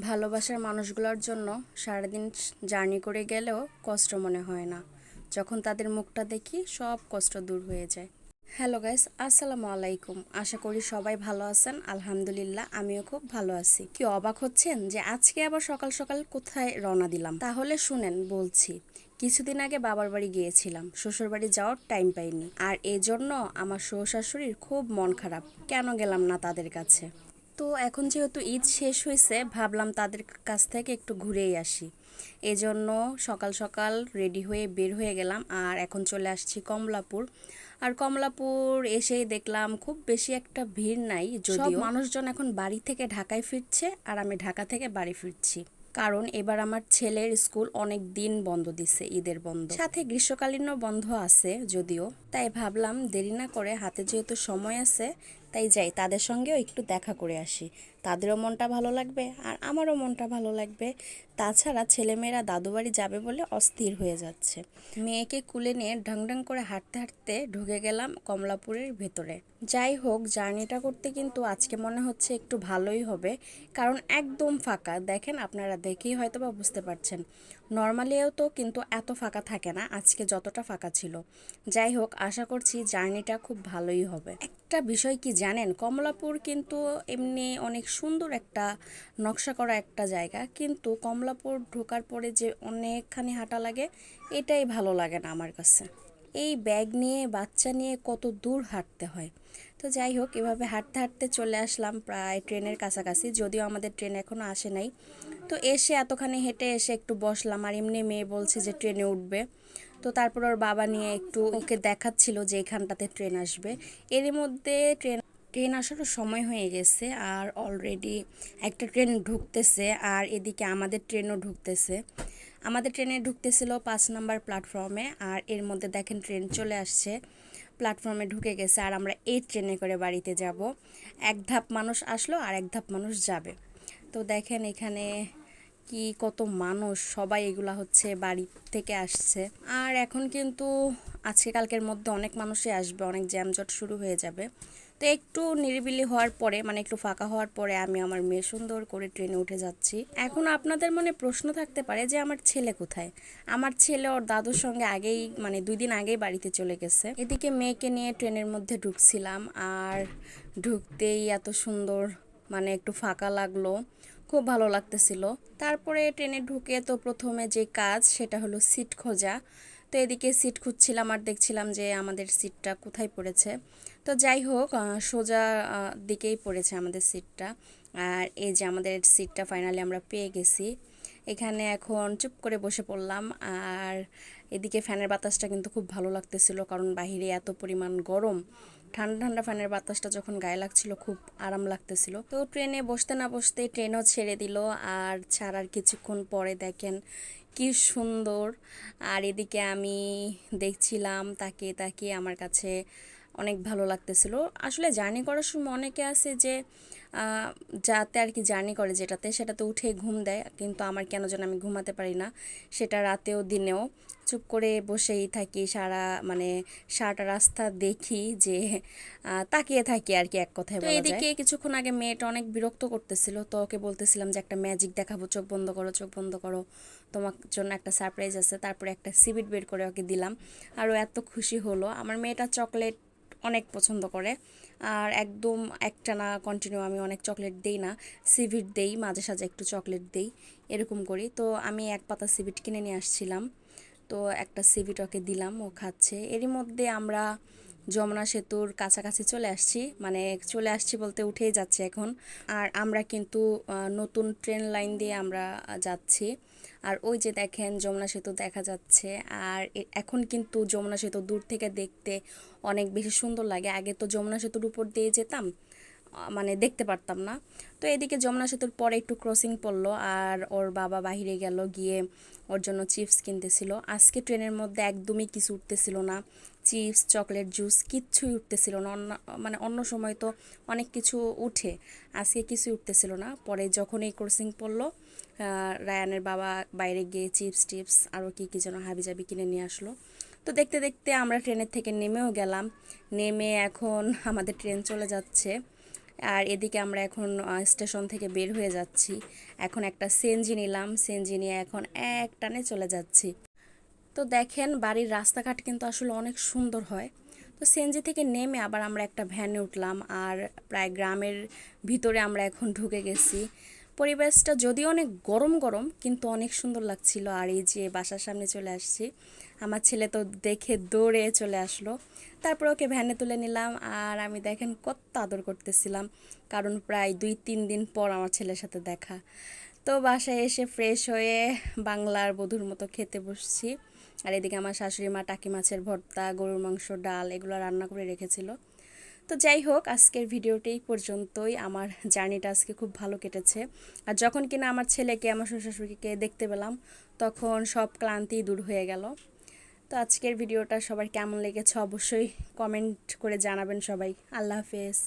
ভালোবাসার মানুষগুলোর জন্য সারাদিন জার্নি করে গেলেও কষ্ট মনে হয় না। যখন তাদের মুখটা দেখি, সব কষ্ট দূর হয়ে যায়। হ্যালো গাইস, আসসালামু আলাইকুম। আশা করি সবাই ভালো আছেন। আলহামদুলিল্লাহ, আমিও খুব ভালো আছি। কি অবাক হচ্ছেন যে আজকে আবার সকাল সকাল কোথায় রওনা দিলাম? তাহলে শুনেন, বলছি। কিছুদিন আগে বাবার বাড়ি গিয়েছিলাম। শ্বশুর বাড়ি যাওয়ার টাইম পাইনি। আর এই জন্য আমার শ্বশুর শাশুড়ির খুব মন খারাপ। কেন গেলাম না তাদের কাছে? তো এখন যেহেতু ঈদ শেষ হয়েছে ভাবলাম তাদের কাছ থেকে একটু ঘুরেই আসি। এজন্য সকাল সকাল রেডি হয়ে বের হয়ে গেলাম আর এখন চলে আসছি কমলাপুর। আর কমলাপুর এসেই দেখলাম খুব বেশি একটা ভিড় নাই যদিও। মানুষজন এখন বাড়ি থেকে ঢাকায় ফিরছে আর আমি ঢাকা থেকে বাড়ি ফিরছি। কারণ এবার আমার ছেলের স্কুল অনেক দিন বন্ধ দিছে ঈদের বন্ধ। সাথে গ্রীষ্মকালীনও বন্ধ আছে যদিও। তাই ভাবলাম দেরি না করে হাতে যেহেতু সময় আছে তাই যাই তাদের সঙ্গেও একটু দেখা করে আসি। তাদেরও মনটা ভালো লাগবে আর আমারও মনটা ভালো লাগবে। তাছাড়া ছেলেমেয়েরা দাদু বাড়ি যাবে বলে অস্থির হয়ে যাচ্ছে। মেয়েকে কুলে নিয়ে ঢং করে হাঁটতে হাঁটতে ঢুকে গেলাম কমলাপুরের ভেতরে। যাই হোক, জার্নিটা করতে কিন্তু আজকে মনে হচ্ছে একটু ভালোই হবে, কারণ একদম ফাঁকা। দেখেন, আপনারা দেখেই হয়তো বা বুঝতে পারছেন। নর্মালিও তো কিন্তু এত ফাঁকা থাকে না, আজকে যতটা ফাঁকা ছিল। যাই হোক, আশা করছি জার্নিটা খুব ভালোই হবে। একটা বিষয় কি জানেন? কমলাপুর কিন্তু এমনি অনেক সুন্দর একটা নকশা করা একটা জায়গা। কিন্তু কমলাপুর ঢোকার পরে যে অনেকখানি হাঁটা লাগে, এটাই ভালো লাগে না আমার কাছে। এই ব্যাগ নিয়ে, বাচ্চা নিয়ে কত দূর হাঁটতে হয়। তো যাই হোক, এভাবে হাঁটতে হাঁটতে চলে আসলাম প্রায় ট্রেনের কাছাকাছি, যদিও আমাদের ট্রেন এখনও আসে নাই। তো এসে এতখানি হেঁটে এসে একটু বসলাম, আর এমনি মেয়ে বলছে যে ট্রেনে উঠবে। তো তারপর ওর বাবা নিয়ে একটু ওকে দেখাচ্ছিল যে এখানটাতে ট্রেন আসবে। এরই মধ্যে ট্রেন ট্রেন আসারও সময় হয়ে গেছে আর অলরেডি একটা ট্রেন ঢুকতেছে আর এদিকে আমাদের ট্রেনও ঢুকতেছে। আমাদের ট্রেনে ঢুকতেছিল পাঁচ নাম্বার প্ল্যাটফর্মে আর এর মধ্যে দেখেন ট্রেন চলে আসছে। প্ল্যাটফর্মে ঢুকে গেছে আর আমরা এই ট্রেনে করে বাড়িতে যাব। এক ধাপ মানুষ আসলো আর এক ধাপ মানুষ যাবে। তো দেখেন এখানে কি কত মানুষ, সবাই এগুলা হচ্ছে বাড়ি থেকে আসছে। আর এখন কিন্তু আজকে কালকের মধ্যে অনেক মানুষই আসবে, অনেক জ্যামজট শুরু হয়ে যাবে। তো একটু নিরিবিলি হওয়ার পরে মানে একটু ফাঁকা হওয়ার পরে আমি আমার মেয়ে সুন্দর করে ট্রেনে উঠে যাচ্ছি। এখন আপনাদের মনে প্রশ্ন থাকতে পারে যে, আমার ছেলে কোথায়? আমার ছেলে ওর দাদুর সঙ্গে আগেই মানে দুই দিন আগেই বাড়িতে চলে গেছে। এদিকে মেয়েকে নিয়ে ট্রেনের মধ্যে ঢুকছিলাম, আর ঢুকতেই এত সুন্দর মানে একটু ফাঁকা লাগল। খুব ভালো লাগতেছিল। তারপরে ট্রেনে ঢুকে তো প্রথমে যে কাজ সেটা হলো সিট খোঁজা। তো এদিকে সিট খুঁজছিলাম আর দেখছিলাম যে আমাদের সিটটা কোথায় পড়েছে। তো যাই হোক সোজা দিকেই পড়েছে আমাদের সিটটা। আর এই যে আমাদের সিটটা ফাইনালি আমরা পেয়ে গেছি। এখানে এখন চুপ করে বসে পড়লাম। আর এদিকে ফ্যানের বাতাসটা কিন্তু খুব ভালো লাগতেছিল কারণ বাহিরে এত পরিমাণ গরম। ঠান্ডা ঠান্ডা ফ্যানের বাতাসটা যখন গায়ে লাগছিল, খুব আরাম লাগতেছিল। তো ট্রেনে বসতে না বসতে ট্রেনও ছেড়ে দিল। আর ছাড়ার কিছুক্ষণ পরে দেখেন কি সুন্দর। আর এদিকে আমি দেখছিলাম তাকে তাকে আমার কাছে অনেক ভালো লাগতেছিল। আসলে জার্নি করার সময় অনেকে আছে যে যাতে আর কি জার্নি করে যেটাতে সেটাতে উঠে ঘুম দেয়। কিন্তু আমার কেন যেন আমি ঘুমাতে পারি না সেটা রাতেও দিনেও। চুপ করে বসেই থাকি সারা মানে সারাটা রাস্তা দেখি যে তাকিয়ে থাকি আর কি এক কথায় এদিকে কিছুক্ষণ আগে মেয়েটা অনেক বিরক্ত করতেছিল। তো ওকে বলতেছিলাম যে একটা ম্যাজিক দেখাবো চোখ বন্ধ করো চোখ বন্ধ করো। তোমার জন্য একটা সারপ্রাইজ আছে। তারপরে একটা সিবিট বের করে ওকে দিলাম। আর ও এত খুশি হলো। আমার মেয়েটা চকলেট অনেক পছন্দ করে। আর একদম একটা না কন্টিনিউ আমি অনেক চকলেট দেই না। সিভিট দেই, মাঝে সাঝে একটু চকলেট দেই, এরকম করি। তো আমি এক পাতা সিভিট কিনে নিয়ে আসছিলাম। তো একটা সিভিট ওকে দিলাম, ও খাচ্ছে। এরই মধ্যে আমরা যমুনা সেতুর কাছাকাছি চলে আসছি। মানে চলে আসছি বলতে উঠেই যাচ্ছে এখন। আর আমরা কিন্তু নতুন ট্রেন লাইন দিয়ে আমরা যাচ্ছি। আর ওই যে দেখেন যমুনা সেতু দেখা যাচ্ছে। আর এখন কিন্তু যমুনা সেতু দূর থেকে দেখতে অনেক বেশি সুন্দর লাগে। আগে তো যমুনা সেতুর উপর দিয়ে যেতাম মানে দেখতে পারতাম না। তো এদিকে যমুনা সেতুর পরে একটু ক্রসিং পড়ল আর ওর বাবা বাহিরে গেল, গিয়ে ওর জন্য চিপস কিনতেছিল। আজকে ট্রেনের মধ্যে একদমই কিছু উঠতেছিল না। চিপস চকলেট জুস কিচ্ছুই উঠতেছিল না। অন্য মানে অন্য সময় তো অনেক কিছু উঠে, আজকে কিছুই উঠতেছিল না। পরে যখন এই ক্রসিং পড়ল রায়ানের বাবা বাইরে গিয়ে চিপস টিপস আরও কী কী যেন হাবিজাবি কিনে নিয়ে আসলো। তো দেখতে দেখতে আমরা ট্রেনের থেকে নেমেও গেলাম। নেমে এখন আমাদের ট্রেন চলে যাচ্ছে। আর এদিকে আমরা এখন স্টেশন থেকে বের হয়ে যাচ্ছি। এখন একটা সেনজি নিলাম। সেনজি নিয়ে এখন এক টানে চলে যাচ্ছি। তো দেখেন, বাড়ির রাস্তাঘাট কিন্তু আসলে অনেক সুন্দর হয়। তো সেনজি থেকে নেমে আবার আমরা একটা ভ্যানে উঠলাম। আর প্রায় গ্রামের ভিতরে আমরা এখন ঢুকে গেছি। পরিবেশটা যদিও অনেক গরম গরম, কিন্তু অনেক সুন্দর লাগছিল। আর এই যে বাসার সামনে চলে আসছি, আমার ছেলে তো দেখে দৌড়ে চলে আসলো। তারপর ওকে ভ্যানে তুলে নিলাম আর আমি দেখেন কত আদর করতেছিলাম, কারণ প্রায় দুই তিন দিন পর আমার ছেলের সাথে দেখা। তো বাসায় এসে ফ্রেশ হয়ে বাংলার বধুর মতো খেতে বসছি। আর এদিকে আমার শাশুড়ি মা টাকি মাছের ভর্তা, গরুর মাংস, ডাল এগুলো রান্না করে রেখেছিল। তো যাই হোক, আজকের ভিডিওটি পর্যন্তই। আমার জার্নিটা আজকে খুব ভালো কেটেছে। আর যখন কিনা আমার ছেলেকে, আমার শ্বশুর শাশুড়িকে দেখতে পেলাম, তখন সব ক্লান্তি দূর হয়ে গেল। তো আজকের ভিডিওটা সবার কেমন লেগেছে অবশ্যই কমেন্ট করে জানাবেন সবাই। আল্লাহ হাফেজ।